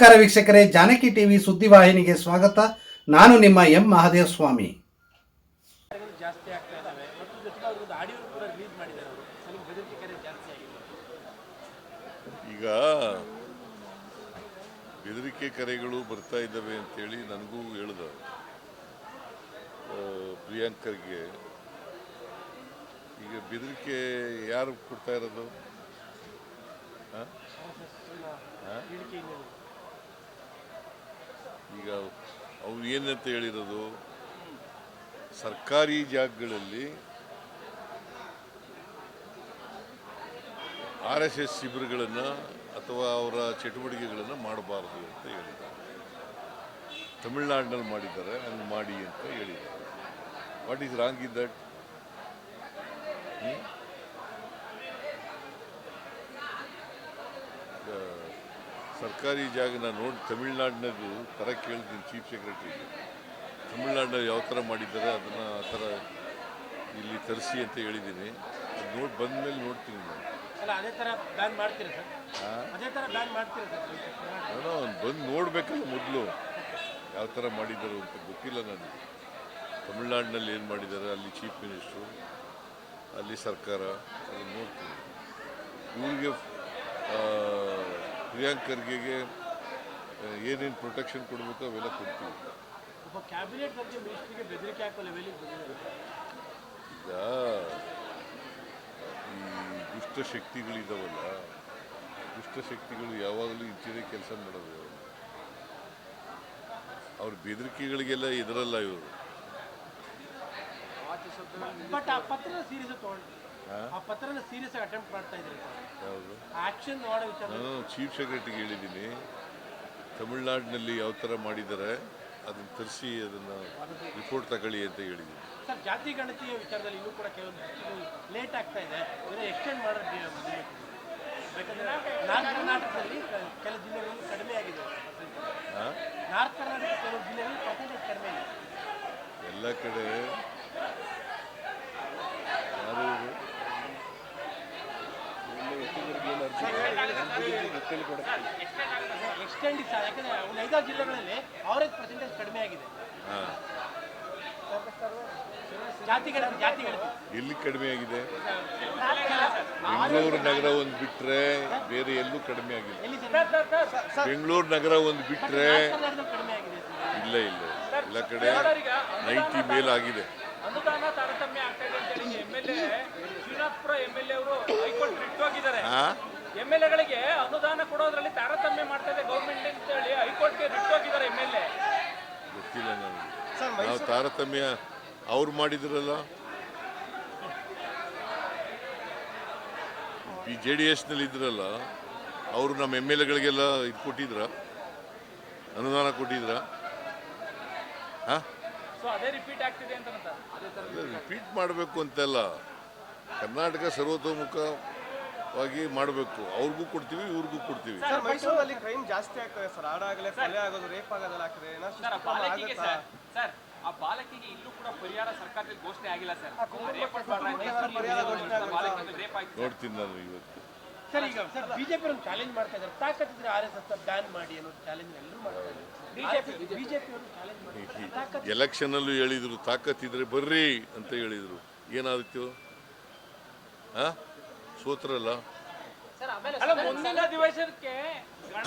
ನಮಸ್ಕಾರ ವೀಕ್ಷಕರೇ, ಜಾನಕಿ ಟಿವಿ ಸುದ್ದಿವಾಹಿನಿಗೆ ಸ್ವಾಗತ. ನಾನು ನಿಮ್ಮ ಎಂ ಮಹಾದೇವ ಸ್ವಾಮಿ ಈಗ ಬೆದರಿಕೆ ಕರೆಗಳು ಬರ್ತಾ ಇದ್ದಾವೆ ಅಂತೇಳಿ ನನಗೂ ಹೇಳ್ದ ಪ್ರಿಯಾಂಕರ್ಗೆ. ಈಗ ಬೆದರಿಕೆ ಯಾರು ಕೊಡ್ತಾ ಇರೋದು? ಆ? ಈಗ ಅವ್ರು ಏನಂತ ಹೇಳಿರೋದು, ಸರ್ಕಾರಿ ಜಾಗಗಳಲ್ಲಿ ಆರ್ ಎಸ್ ಎಸ್ ಶಿಬಿರಗಳನ್ನು ಅಥವಾ ಅವರ ಚಟುವಟಿಕೆಗಳನ್ನು ಮಾಡಬಾರ್ದು ಅಂತ ಹೇಳಿದ್ದಾರೆ. ತಮಿಳ್ನಾಡಿನಲ್ಲಿ ಮಾಡಿದ್ದಾರೆ, ಹಂಗೆ ಮಾಡಿ ಅಂತ ಹೇಳಿದ್ದಾರೆ. What is wrong in that ಸರ್ಕಾರಿ ಜಾಗನ ನೋಡಿ ತಮಿಳ್ನಾಡಿನದು ಥರ ಕೇಳ್ತೀನಿ ಚೀಫ್ ಸೆಕ್ರೆಟರಿಗೆ. ತಮಿಳ್ನಾಡಿನಲ್ಲಿ ಯಾವ ಥರ ಮಾಡಿದ್ದಾರೆ ಅದನ್ನು ಆ ಥರ ಇಲ್ಲಿ ತರಿಸಿ ಅಂತ ಹೇಳಿದ್ದೀನಿ. ಅದು ನೋಡಿ ಬಂದ ಮೇಲೆ ನೋಡ್ತೀನಿ ನಾನು. ಏನೋ ಬಂದು ನೋಡಬೇಕಲ್ಲ ಮೊದಲು. ಯಾವ ಥರ ಮಾಡಿದ್ದಾರೆ ಅಂತ ಗೊತ್ತಿಲ್ಲ ನನಗೆ. ತಮಿಳ್ನಾಡಿನಲ್ಲಿ ಏನು ಮಾಡಿದ್ದಾರೆ ಅಲ್ಲಿ ಚೀಫ್ ಮಿನಿಸ್ಟ್ರು ಅಲ್ಲಿ ಸರ್ಕಾರ ಅದನ್ನು ನೋಡ್ತೀನಿ. ಇವ್ರಿಗೆ ಪ್ರಿಯಾಂಕ್ ಖರ್ಗೆಗೆ ಏನೇನು ಪ್ರೊಟೆಕ್ಷನ್ ಕೊಡಬೇಕು ಅವೆಲ್ಲ ಕೊಡ್ತೀವಿ. ಈಗ ಈ ದುಷ್ಟ ದುಷ್ಟಶಕ್ತಿಗಳು ದುಷ್ಟ ಶಕ್ತಿಗಳು ಯಾವಾಗಲೂ ಇಂಚಿನ ಕೆಲಸ ಮಾಡೋದು ಅವ್ರ ಬೆದರಿಕೆಗಳಿಗೆಲ್ಲ ಇದರಲ್ಲ ಇವರು. ಬಟ್ ಆ ಪತ್ರನ ಸೀರಿಯಸ್ ಆಗಿ ಅಟೆಂಪ್ಟ್ ಮಾಡ್ತಾ ಇದ್ದಾರೆ ಯಾವುದು ಆಕ್ಷನ್ ಮಾಡೋ ವಿಚಾರ. ನಾನು ಚೀಫ್ ಸೆಕ್ರೆಟರಿಗೆ ಹೇಳಿದ್ದೀನಿ. ತಮಿಳ್ನಾಡಿನಲ್ಲಿ ಯಾವ ಥರ ಮಾಡಿದ್ದಾರೆ ಅದನ್ನು ತರಿಸಿ ಅದನ್ನು ರಿಪೋರ್ಟ್ ತಗೊಳ್ಳಿ ಅಂತ ಹೇಳಿದ್ದೀನಿ. ಸರ್ ಜಾತಿ ಗಣತಿಯ ವಿಚಾರದಲ್ಲಿ ಇನ್ನೂ ಕೂಡ ಕೆಲವೊಂದು ಲೇಟ್ ಆಗ್ತಾ ಇದೆ. ಇದನ್ನ ಎಕ್ಸ್ಟೆಂಡ್ ಮಾಡೋದು. ಯಾಕಂದ್ರೆ ನಾರ್ತ್ ಕರ್ನಾಟಕದಲ್ಲಿ ಕ- ಕೆಲ ಜಿಲ್ಲೆಗಳಲ್ಲಿ ಕಡಿಮೆ ಆಗಿದೆ? ನಾರ್ತ್ ಕರ್ನಾಟಕ ಕೆಲವು ಜಿಲ್ಲೆಗಳಲ್ಲಿ ಪರ್ಸೆಂಟೇಜ್ ಕಡಿಮೆ ಇದೆ ಎಲ್ಲ ಕಡೆ ಯಾರು ಇವರು? ಎಕ್ಸ್ಟೆಂಡ್ ಸರ್ ಯಾಕಂದ್ರೆ ಒಂದು ಐದಾರು ಜಿಲ್ಲೆಗಳಲ್ಲಿ ಅವರೇಜ್ ಪರ್ಸೆಂಟೇಜ್ ಕಡಿಮೆ ಆಗಿದೆ. ಇಲ್ಲಿ ಕಡಿಮೆ ಆಗಿದೆ? ಬೆಂಗಳೂರು ನಗರ ಒಂದು ಬಿಟ್ರೆ ಬೇರೆ ಎಲ್ಲೂ ಕಡಿಮೆ ಆಗಿದೆ. ಬೆಂಗಳೂರು ನಗರ ಒಂದು ಬಿಟ್ರೆ ಇಲ್ಲ ಇಲ್ಲ. ಎಲ್ಲ ಕಡೆ ನೈಟಿ ಮೇಲ್ ಆಗಿದೆ. ತಾರತಮ್ಯ ಆಗ್ತಾ ಇದೆ ಅಂತ ಹೇಳಿ ಎಂ ಎಲ್ ಎ ಎ ಎಗಳಿಗೆ ಅನುದಾನ ಕೊಡೋದ್ರಲ್ಲಿ ತಾರತಮ್ಯ ಮಾಡ್ತಾ ಇದೆ ಗೌರ್ಮೆಂಟ್ ಅಂತ ಹೇಳಿ ಹೈಕೋರ್ಟ್ಗೆ ರಿಟ್ ಹೋಗಿದ್ದಾರೆ ಎಂ ಎಲ್ ಎ. ಗೊತ್ತಿಲ್ಲ ನನಗೆ. ನಾವು ತಾರತಮ್ಯ ಅವ್ರು ಮಾಡಿದ್ರಲ್ಲ? ಈ ಜೆ ಡಿ ಎಸ್ನಲ್ಲಿ ಇದ್ರಲ್ಲ ಅವರು ನಮ್ಮ ಎಂ ಎಲ್ ಎಗಳಿಗೆಲ್ಲ ಇದು ಕೊಟ್ಟಿದ್ರ? ಅನುದಾನ ಕೊಟ್ಟಿದ್ರ? ಹಾಂ? ಸೊ ಅದೇ ರಿಪೀಟ್ ಆಗ್ತಿದೆ ಅಂತ ಅದೇ ತರ ರಿಪೀಟ್ ಮಾಡಬೇಕು ಅಂತೆಲ್ಲ. ಕರ್ನಾಟಕ ಸರ್ವತೋಮುಖವಾಗಿ ಮಾಡಬೇಕು. ಅವ್ರಿಗೂ ಕೊಡ್ತೀವಿ ಇವ್ರಿಗೂ ಕೊಡ್ತೀವಿ. ಸರ್ ಮೈಸೂರಲ್ಲಿ ಕ್ರೈಮ್ ಜಾಸ್ತಿ ಆಗ್ತದೆ ಸರ್. ಆಡಾಗಲೇ ಕೊಲೆ ಆಗೋದು ರೇಪ್ ಆಗೋದಲ್ಲ ಆಗ್ತದೆ. ಏನೋ ಸರ್ ಆ ಬಾಲಕಿಗೆ ಸರ್ ಸರ್ ಆ ಬಾಲಕಿಗೆ ಇಲ್ಲೂ ಕೂಡ ಪರಿಹಾರ ಸರ್ಕಾರದಲ್ಲಿ ಘೋಷಣೆ ಆಗಿಲ್ಲ ಸರ್. ರೇಪ್ ಪರಿಹಾರ ಘೋಷಣೆ ಆಗುತ್ತಾ? ರೇಪ್ ಆಗಿದೆ ನೋಡ್ತೀನಿ ನಾನು ಇವತ್ತು. ಸರ್ ಈಗ ಸರ್ ಬಿಜೆಪಿ ಒಂದು ಚಾಲೆಂಜ್ ಮಾಡ್ತಾ ಇದ್ದಾರೆ. ತಾಕತ್ತಿದ್ರೆ ಆರ್ ಎಸ್ ಎಸ್ ಬ್ಯಾನ್ ಮಾಡಿ ಅನ್ನೋ ಚಾಲೆಂಜ್ ಎಲ್ಲರೂ ಮಾಡ್ತಾ ಇದ್ದಾರೆ. ಬಿಜೆಪಿ ಬಿಜೆಪಿ ಅವರು ಚಾಲೆಂಜ್ ಮಾಡಿ. ತಾಕತ್ ಹೇಳಿದ್ರು ಹೇಳಿದರು ತಾಕತ್ತಿದ್ರೆ ಬರ್ರಿ ಅಂತ ಹೇಳಿದ್ರು. ಏನಾದಿತ್ತು ಸೂತ್ರ ಇಲ್ಲ. ಅಲ್ಲ ಮುಂದಿನ ಅಧಿವೇಶನಕ್ಕೆ ಗಣ